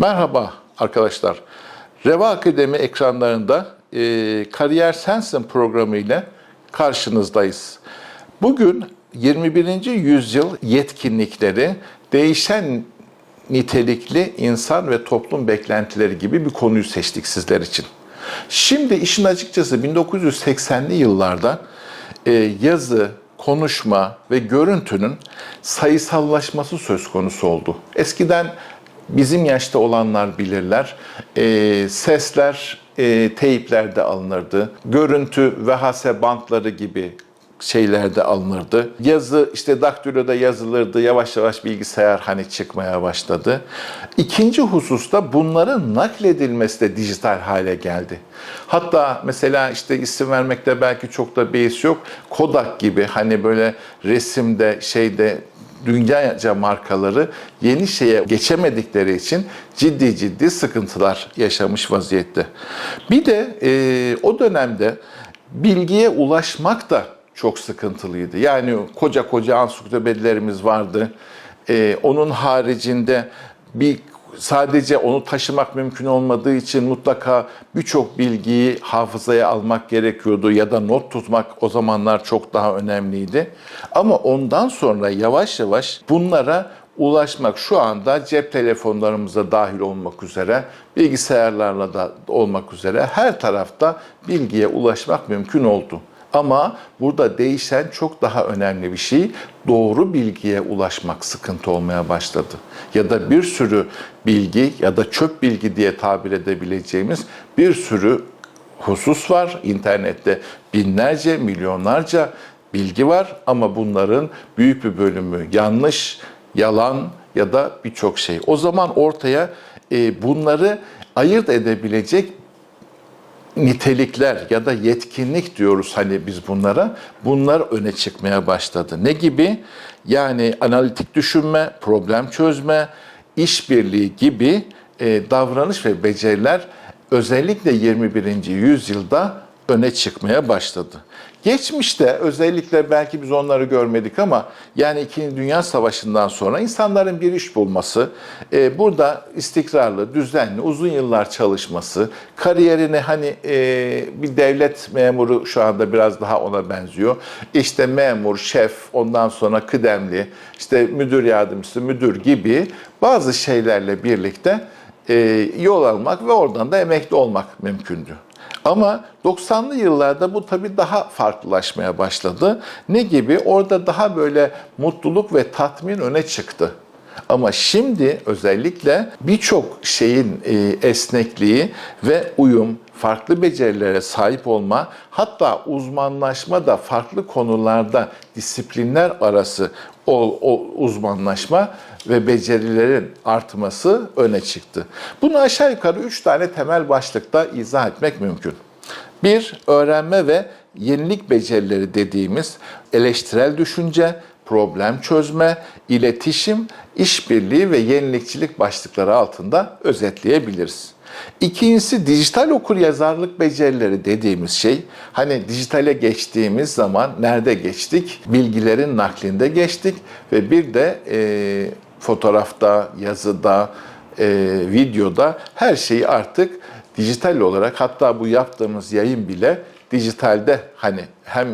Merhaba arkadaşlar. Reva Akademi ekranlarında e, Kariyer Sensin programı ile karşınızdayız. Bugün 21. yüzyıl yetkinlikleri değişen nitelikli insan ve toplum beklentileri gibi bir konuyu seçtik sizler için. Şimdi işin açıkçası 1980'li yıllarda e, yazı, konuşma ve görüntünün sayısallaşması söz konusu oldu. Eskiden bizim yaşta olanlar bilirler. E, sesler e, teyplerde alınırdı. Görüntü VHS bantları gibi şeylerde alınırdı. Yazı işte daktiloda yazılırdı. Yavaş yavaş bilgisayar hani çıkmaya başladı. İkinci hususta bunların nakledilmesi de dijital hale geldi. Hatta mesela işte isim vermekte belki çok da beis yok. Kodak gibi hani böyle resimde şeyde dünyaca markaları yeni şeye geçemedikleri için ciddi ciddi sıkıntılar yaşamış vaziyette. Bir de e, o dönemde bilgiye ulaşmak da çok sıkıntılıydı. Yani koca koca ansiklopedilerimiz vardı. E, onun haricinde bir sadece onu taşımak mümkün olmadığı için mutlaka birçok bilgiyi hafızaya almak gerekiyordu ya da not tutmak o zamanlar çok daha önemliydi. Ama ondan sonra yavaş yavaş bunlara ulaşmak şu anda cep telefonlarımıza dahil olmak üzere, bilgisayarlarla da olmak üzere her tarafta bilgiye ulaşmak mümkün oldu. Ama burada değişen çok daha önemli bir şey doğru bilgiye ulaşmak sıkıntı olmaya başladı. Ya da bir sürü bilgi ya da çöp bilgi diye tabir edebileceğimiz bir sürü husus var. İnternette binlerce, milyonlarca bilgi var ama bunların büyük bir bölümü yanlış, yalan ya da birçok şey. O zaman ortaya e, bunları ayırt edebilecek nitelikler ya da yetkinlik diyoruz hani biz bunlara. Bunlar öne çıkmaya başladı. Ne gibi? Yani analitik düşünme, problem çözme, işbirliği gibi e, davranış ve beceriler özellikle 21. yüzyılda öne çıkmaya başladı. Geçmişte özellikle belki biz onları görmedik ama yani İkinci Dünya Savaşı'ndan sonra insanların bir iş bulması, e, burada istikrarlı, düzenli, uzun yıllar çalışması, kariyerini hani e, bir devlet memuru şu anda biraz daha ona benziyor. İşte memur, şef, ondan sonra kıdemli, işte müdür yardımcısı, müdür gibi bazı şeylerle birlikte e, yol almak ve oradan da emekli olmak mümkündü. Ama 90'lı yıllarda bu tabii daha farklılaşmaya başladı. Ne gibi? Orada daha böyle mutluluk ve tatmin öne çıktı. Ama şimdi özellikle birçok şeyin e, esnekliği ve uyum, farklı becerilere sahip olma, hatta uzmanlaşma da farklı konularda disiplinler arası o, o uzmanlaşma ve becerilerin artması öne çıktı. Bunu aşağı yukarı üç tane temel başlıkta izah etmek mümkün. Bir, öğrenme ve yenilik becerileri dediğimiz eleştirel düşünce, problem çözme, iletişim, işbirliği ve yenilikçilik başlıkları altında özetleyebiliriz. İkincisi dijital okur yazarlık becerileri dediğimiz şey. Hani dijitale geçtiğimiz zaman nerede geçtik? Bilgilerin naklinde geçtik ve bir de e, fotoğrafta, yazıda, e, videoda her şeyi artık dijital olarak hatta bu yaptığımız yayın bile dijitalde hani hem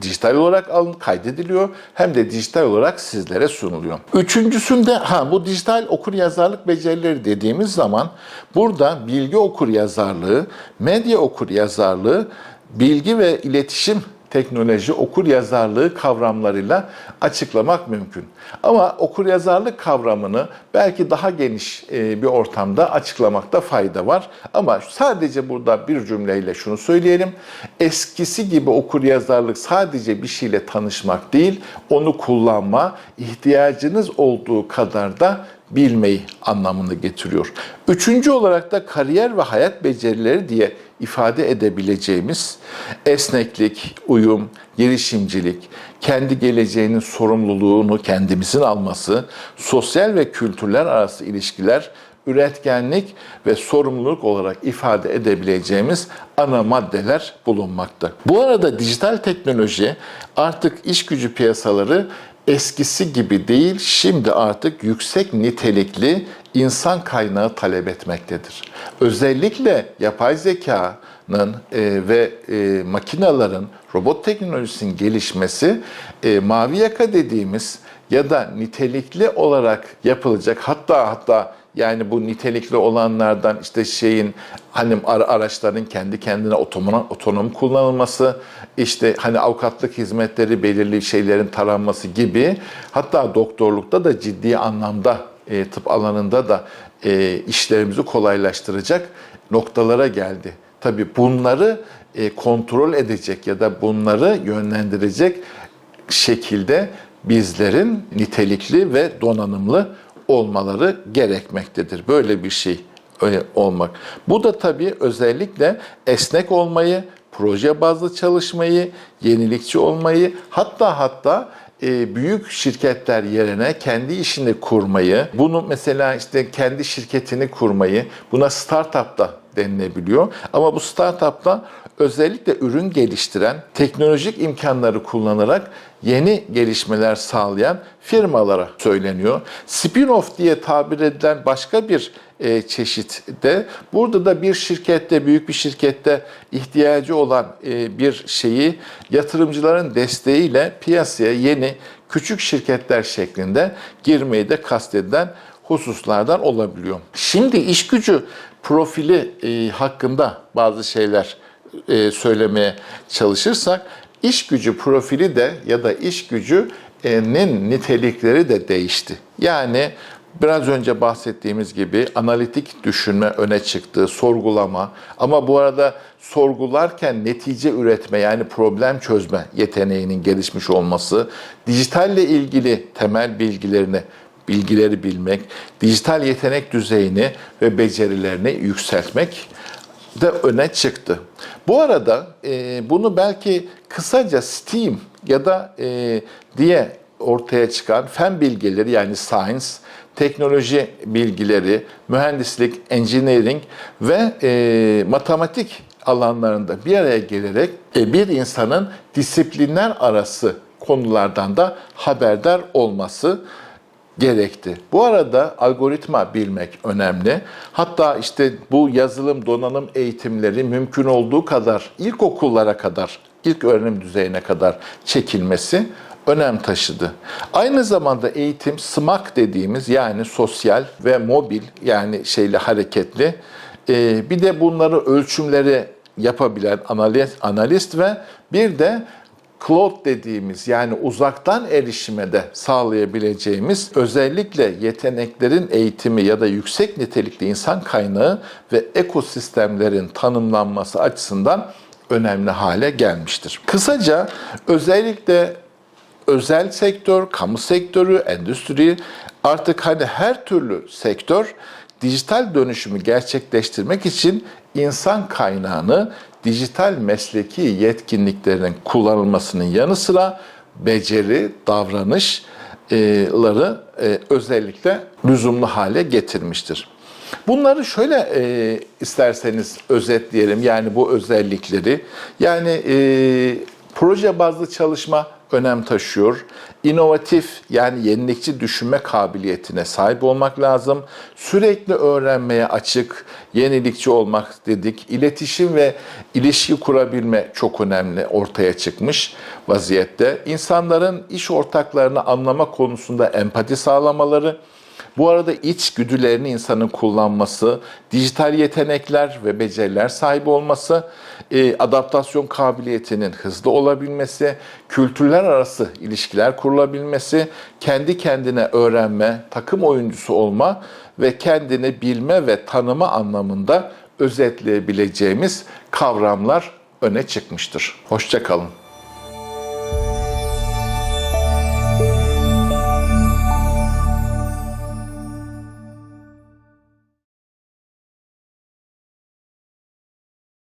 dijital olarak alın kaydediliyor hem de dijital olarak sizlere sunuluyor. Üçüncüsünde ha bu dijital okur yazarlık becerileri dediğimiz zaman burada bilgi okur yazarlığı, medya okur yazarlığı, bilgi ve iletişim teknoloji okur yazarlığı kavramlarıyla açıklamak mümkün. Ama okur yazarlık kavramını belki daha geniş e, bir ortamda açıklamakta fayda var. Ama sadece burada bir cümleyle şunu söyleyelim. Eskisi gibi okur yazarlık sadece bir şeyle tanışmak değil, onu kullanma, ihtiyacınız olduğu kadar da bilmeyi anlamını getiriyor. Üçüncü olarak da kariyer ve hayat becerileri diye ifade edebileceğimiz esneklik, uyum, girişimcilik, kendi geleceğinin sorumluluğunu kendimizin alması, sosyal ve kültürler arası ilişkiler, üretkenlik ve sorumluluk olarak ifade edebileceğimiz ana maddeler bulunmakta. Bu arada dijital teknoloji artık iş gücü piyasaları eskisi gibi değil, şimdi artık yüksek nitelikli insan kaynağı talep etmektedir. Özellikle yapay zekanın e, ve e, makinelerin, robot teknolojisinin gelişmesi, e, mavi yaka dediğimiz ya da nitelikli olarak yapılacak hatta hatta yani bu nitelikli olanlardan işte şeyin hani ara- araçların kendi kendine otonom, otonom kullanılması, işte hani avukatlık hizmetleri belirli şeylerin taranması gibi hatta doktorlukta da ciddi anlamda e, tıp alanında da e, işlerimizi kolaylaştıracak noktalara geldi. Tabii bunları e, kontrol edecek ya da bunları yönlendirecek şekilde bizlerin nitelikli ve donanımlı olmaları gerekmektedir. Böyle bir şey olmak. Bu da tabii özellikle esnek olmayı, proje bazlı çalışmayı, yenilikçi olmayı, hatta hatta e, büyük şirketler yerine kendi işini kurmayı, bunu mesela işte kendi şirketini kurmayı, buna startup da denilebiliyor. Ama bu startup'ta özellikle ürün geliştiren, teknolojik imkanları kullanarak yeni gelişmeler sağlayan firmalara söyleniyor. Spin-off diye tabir edilen başka bir e, çeşit de burada da bir şirkette, büyük bir şirkette ihtiyacı olan e, bir şeyi yatırımcıların desteğiyle piyasaya yeni küçük şirketler şeklinde girmeyi de kastedilen hususlardan olabiliyor. Şimdi iş gücü profili e, hakkında bazı şeyler e, söylemeye çalışırsak iş gücü profili de ya da iş gücünün nitelikleri de değişti. Yani biraz önce bahsettiğimiz gibi analitik düşünme öne çıktı, sorgulama ama bu arada sorgularken netice üretme yani problem çözme yeteneğinin gelişmiş olması, dijitalle ilgili temel bilgilerini bilgileri bilmek, dijital yetenek düzeyini ve becerilerini yükseltmek de öne çıktı. Bu arada e, bunu belki kısaca STEAM ya da e, diye ortaya çıkan fen bilgileri yani science, teknoloji bilgileri, mühendislik, engineering ve e, matematik alanlarında bir araya gelerek e, bir insanın disiplinler arası konulardan da haberdar olması gerekti. Bu arada algoritma bilmek önemli. Hatta işte bu yazılım donanım eğitimleri mümkün olduğu kadar ilkokullara kadar, ilk öğrenim düzeyine kadar çekilmesi önem taşıdı. Aynı zamanda eğitim SMART dediğimiz yani sosyal ve mobil yani şeyle hareketli e, bir de bunları ölçümleri yapabilen analist, analist ve bir de cloud dediğimiz yani uzaktan erişime de sağlayabileceğimiz özellikle yeteneklerin eğitimi ya da yüksek nitelikli insan kaynağı ve ekosistemlerin tanımlanması açısından önemli hale gelmiştir. Kısaca özellikle özel sektör, kamu sektörü, endüstri artık hani her türlü sektör dijital dönüşümü gerçekleştirmek için insan kaynağını dijital mesleki yetkinliklerinin kullanılmasının yanı sıra beceri, davranışları e, özellikle lüzumlu hale getirmiştir. Bunları şöyle e, isterseniz özetleyelim yani bu özellikleri. Yani e, proje bazlı çalışma önem taşıyor. İnovatif yani yenilikçi düşünme kabiliyetine sahip olmak lazım. Sürekli öğrenmeye açık, yenilikçi olmak dedik. İletişim ve ilişki kurabilme çok önemli ortaya çıkmış vaziyette. İnsanların iş ortaklarını anlama konusunda empati sağlamaları, bu arada iç güdülerini insanın kullanması, dijital yetenekler ve beceriler sahibi olması, e, adaptasyon kabiliyetinin hızlı olabilmesi, kültürler arası ilişkiler kurulabilmesi, kendi kendine öğrenme, takım oyuncusu olma ve kendini bilme ve tanıma anlamında özetleyebileceğimiz kavramlar öne çıkmıştır. Hoşçakalın.